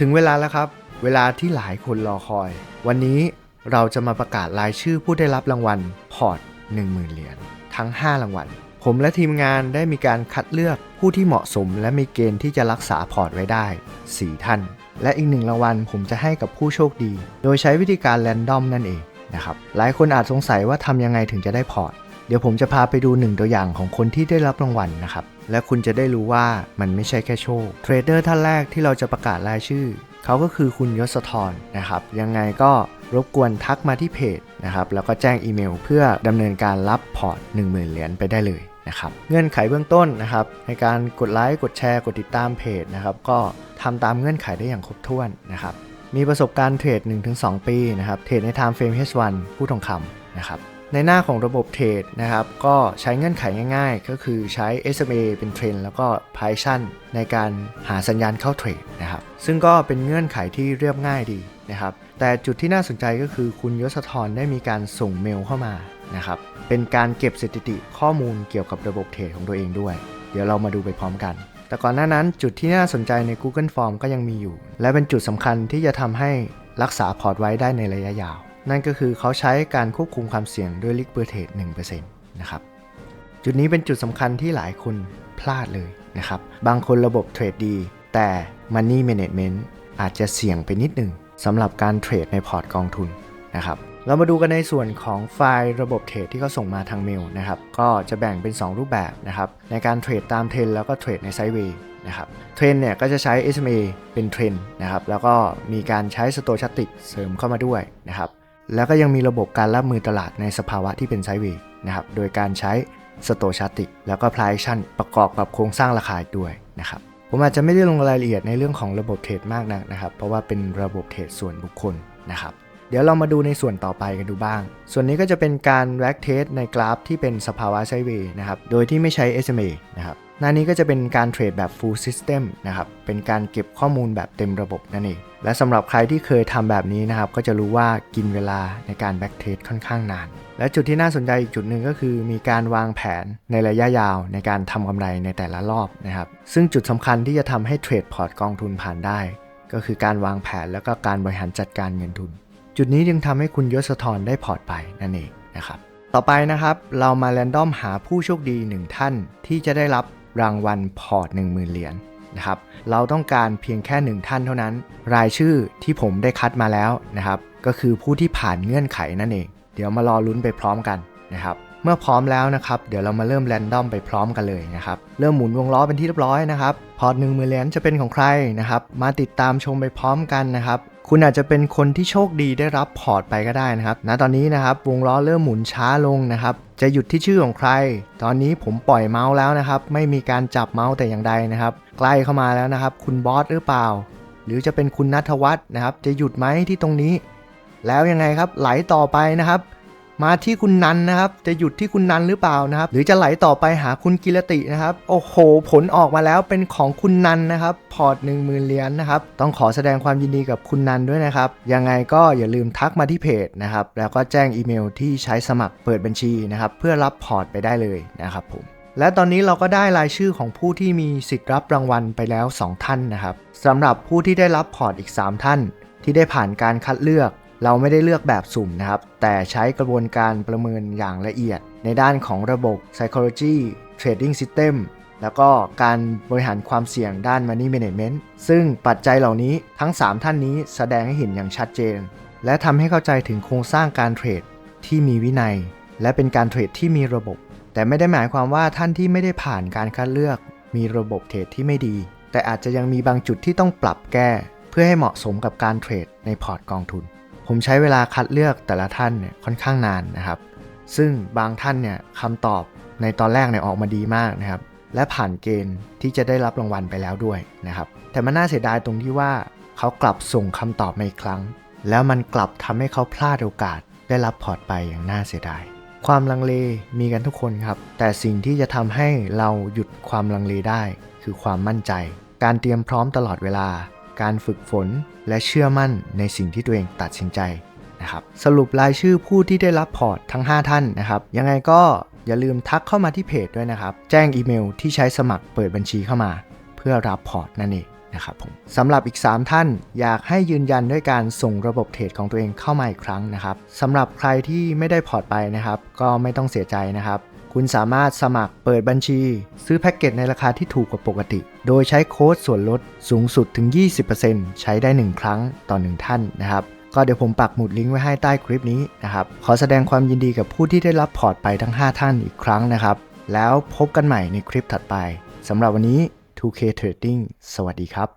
ถึงเวลาแล้วครับ เวลาที่หลายคนรอคอย วันนี้เราจะมาประกาศรายชื่อผู้ได้รับรางวัลพอร์ต10,000 เหรียญทั้ง 5 รางวัล ผมและทีมงานได้มีการคัดเลือกผู้ที่เหมาะสม และมีเกณฑ์ที่จะรักษาพอร์ตไว้ได้ 4 ท่าน และอีกหนึ่งรางวัลผมจะให้กับผู้โชคดี โดยใช้วิธีการแรนดอมนั่นเองนะครับ หลายคนอาจสงสัยว่าทำยังไงถึงจะได้พอร์ต เดี๋ยวผมจะพาไปดูหนึ่งตัวอย่างของคนที่ได้รับรางวัลนะครับ และคุณจะได้รู้ว่ามันไม่ใช่แค่โชค เทรดเดอร์ท่านแรกที่เราจะประกาศรายชื่อ เขาก็คือคุณยศธรนะครับ ยังไงก็รบกวนทักมาที่เพจนะครับ แล้วก็แจ้งอีเมลเพื่อดำเนินการรับพอร์ต 10,000 เหรียญไปได้เลยนะครับ เงื่อนไขเบื้องต้นนะครับ ในการกดไลค์ กดแชร์ กดติดตามเพจนะครับ ก็ทำตามเงื่อนไขได้อย่างครบถ้วนนะครับ มีประสบการณ์เทรด 1-2 ปีนะครับ เทรดใน Time Frame H1 ผู้ทองคำนะครับ ในหน้าของระบบเทรดนะครับ ก็ใช้เงื่อนไขง่ายๆ ก็คือใช้ SMA เป็นเทรนแล้วก็ Python ในการหาสัญญาณเข้าเทรดนะครับ ซึ่งก็เป็นเงื่อนไขที่เรียบง่ายดีนะครับ แต่จุดที่น่าสนใจก็คือคุณยศธรได้มีการส่งเมลเข้ามานะครับ เป็นการเก็บสถิติข้อมูลเกี่ยวกับระบบเทรดของตัวเองด้วย เดี๋ยวเรามาดูไปพร้อมกัน แต่ก่อนหน้านั้นจุดที่น่าสนใจใน Google Form ก็ยังมีอยู่ และเป็นจุดสำคัญที่จะทำให้รักษาพอร์ตไว้ได้ในระยะยาว นั่นก็คือเขาใช้การควบคุมความเสี่ยงด้วย Liquid Trade 1%นะครับ จุดนี้เป็นจุดสำคัญที่หลายคนพลาดเลยนะครับ บางคนระบบเทรดดี แต่ Money Management อาจจะเสี่ยงไปนิดหนึ่งสำหรับการเทรดในพอร์ตกองทุนนะครับเรามาดูกันในส่วนของไฟล์ระบบเทรดที่เขาส่งมาทางเมลนะครับ ก็จะแบ่งเป็น 2 รูปแบบนะครับ ในการเทรดตามเทรนแล้วก็เทรดในไซด์เวย์นะครับเทรนเนี่ยก็จะใช้ SMA เป็นเทรนนะครับ แล้วก็มีการใช้สโตชัติกเสริมเข้ามาด้วยนะครับ แล้วก็ยังมีระบบการรับมือตลาดในสภาวะที่เป็นไซด์เวย์นะครับ โดยการใช้สโตชัติกแล้วก็พลายชันประกอบกับโครงสร้างราคาด้วยนะครับ ผมอาจจะไม่ได้ลงรายละเอียดในเรื่องของระบบเทรดมากนักนะครับ เพราะว่าเป็นระบบเทรดส่วนบุคคลนะครับ เดี๋ยวเรามาดูในส่วนต่อไปกันดูบ้าง ส่วนนี้ก็จะเป็นการแร็กเทสในกราฟที่เป็นสภาวะไซด์เวย์นะครับ โดยที่ไม่ใช้ SMA นะครับ หน้านี้ก็จะเป็นการเทรดแบบ full system นะครับ เป็นการเก็บข้อมูลแบบเต็มระบบนั่นเอง และสำหรับใครที่เคยทำแบบนี้นะครับ ก็จะรู้ว่ากินเวลาในการแบ็กเทสค่อนข้างนาน และจุดที่น่าสนใจอีกจุดหนึ่งก็คือ มีการวางแผนในระยะยาวในการทำกำไรในแต่ละรอบนะครับ ซึ่งจุดสำคัญที่จะทำให้เทรดพอร์ตกองทุนผ่านได้ ก็คือการวางแผนแล้วก็การบริหารจัดการเงินทุน จุดนี้จึงทำให้คุณยศธรได้พอร์ตไปนั่นเองนะครับ ต่อไปนะครับเรามาแรนดอมหาผู้โชคดีหนึ่งท่านที่จะได้รับ รางวัลพอร์ต10,000 เหรียญนะครับเราต้องการเพียงแค่หนึ่งท่านเท่านั้น รายชื่อที่ผมได้คัดมาแล้วนะครับก็คือผู้ที่ผ่านเงื่อนไขนั่นเอง เดี๋ยวมารอลุ้นไปพร้อมกันนะครับเมื่อพร้อมแล้วนะครับเดี๋ยวเรามาเริ่มแรนดอมไปพร้อมกันเลยนะครับเริ่มหมุนวงล้อเป็นที่เรียบร้อยนะครับพอร์ตหนึ่งหมื่นเหรียญจะเป็นของใครนะครับมาติดตามชมไปพร้อมกันนะครับ คุณอาจจะเป็นคนที่โชคดีได้รับพอร์ตไปก็ได้นะครับณตอนนี้นะครับวงล้อเริ่มหมุนช้าลงนะครับ จะหยุดที่ชื่อของใคร ตอนนี้ผมปล่อยเมาส์แล้วนะครับ ไม่มีการจับเมาส์แต่อย่างใดนะครับ ใกล้เข้ามาแล้วนะครับ คุณบอสหรือเปล่า หรือจะเป็นคุณนัทวัฒน์นะครับ จะหยุดไหมที่ตรงนี้ แล้วยังไงครับไหลต่อไปนะครับ มาที่คุณนันนะครับ จะหยุดที่คุณนันหรือเปล่านะครับ หรือจะไหลต่อไปหาคุณกิรตินะครับ โอ้โห ผลออกมาแล้วเป็นของคุณนันนะครับ พอร์ต1 0,000เหรียญนะครับ ต้องขอแสดงความยินดีกับคุณนันด้วยนะครับ ยังไงก็อย่าลืมทักมาที่เพจนะครับ แล้วก็แจ้งอีเมลที่ใช้สมัครเปิดบัญชีนะครับ เพื่อรับพอร์ตไปได้เลยนะครับผมและตอนนี้เราก็ได้รายชื่อของผู้ที่มีสิทธิ์รับรางวัลไปแล้ว 2 ท่านนะครับสำหรับผู้ที่ได้รับพอร์ตอีก 3 ท่าน ที่ได้ผ่านการคัดเลือก เราไม่ได้เลือกแบบสุ่มนะครับ แต่ใช้กระบวนการประเมินอย่างละเอียด ในด้านของระบบ psychology trading system แล้วก็การบริหารความเสี่ยงด้าน money management ซึ่งปัจจัยเหล่านี้ทั้ง 3 ท่านนี้แสดงให้เห็นอย่างชัดเจน และทำให้เข้าใจถึงโครงสร้างการเทรดที่มีวินัย และเป็นการเทรดที่มีระบบ แต่ไม่ได้หมายความว่าท่านที่ไม่ได้ผ่านการคัดเลือก มีระบบเทรดที่ไม่ดี แต่อาจจะยังมีบางจุดที่ต้องปรับแก้ เพื่อให้เหมาะสมกับการเทรดในพอร์ตกองทุน ผมใช้เวลาคัดเลือกแต่ละท่านเนี่ยค่อนข้างนานนะครับ ซึ่งบางท่านเนี่ยคำตอบในตอนแรกเนี่ยออกมาดีมากนะครับ และผ่านเกณฑ์ที่จะได้รับรางวัลไปแล้วด้วยนะครับ แต่มันน่าเสียดายตรงที่ว่าเขากลับส่งคำตอบมาอีกครั้ง แล้วมันกลับทำให้เขาพลาดโอกาส ได้รับพอร์ตไปอย่างน่าเสียดาย ความลังเลมีกันทุกคนครับ แต่สิ่งที่จะทำให้เราหยุดความลังเลได้ คือความมั่นใจ การเตรียมพร้อมตลอดเวลา การฝึกฝน และเชื่อมั่นในสิ่งที่ตัวเองตัดสินใจนะครับ สรุปรายชื่อผู้ที่ได้รับพอร์ตทั้ง 5 ท่านนะครับ ยังไงก็อย่าลืมทักเข้ามาที่เพจด้วยนะครับ แจ้งอีเมลที่ใช้สมัครเปิดบัญชีเข้ามา เพื่อรับพอร์ตนั่นเองนะครับผมสำหรับอีก 3 ท่านอยากให้ยืนยันด้วยการส่งระบบเทรดของตัวเองเข้ามาอีกครั้งนะครับสำหรับใครที่ไม่ได้พอร์ตไปนะครับ ก็ไม่ต้องเสียใจนะครับ คุณสามารถสมัครเปิดบัญชี ซื้อแพ็กเกจในราคาที่ถูกกว่าปกติ โดยใช้โค้ดส่วนลดสูงสุดถึง 20%ใช้ได้ 1 ครั้งต่อ 1 ท่านนะครับ ก็เดี๋ยวผมปักหมุดลิงก์ไว้ให้ใต้คลิปนี้นะครับ ขอแสดงความยินดีกับผู้ที่ได้รับพอร์ตไปทั้ง 5 ท่านอีกครั้งนะครับ แล้วพบกันใหม่ในคลิปถัดไปสำหรับวันนี้ 2K Trading สวัสดีครับ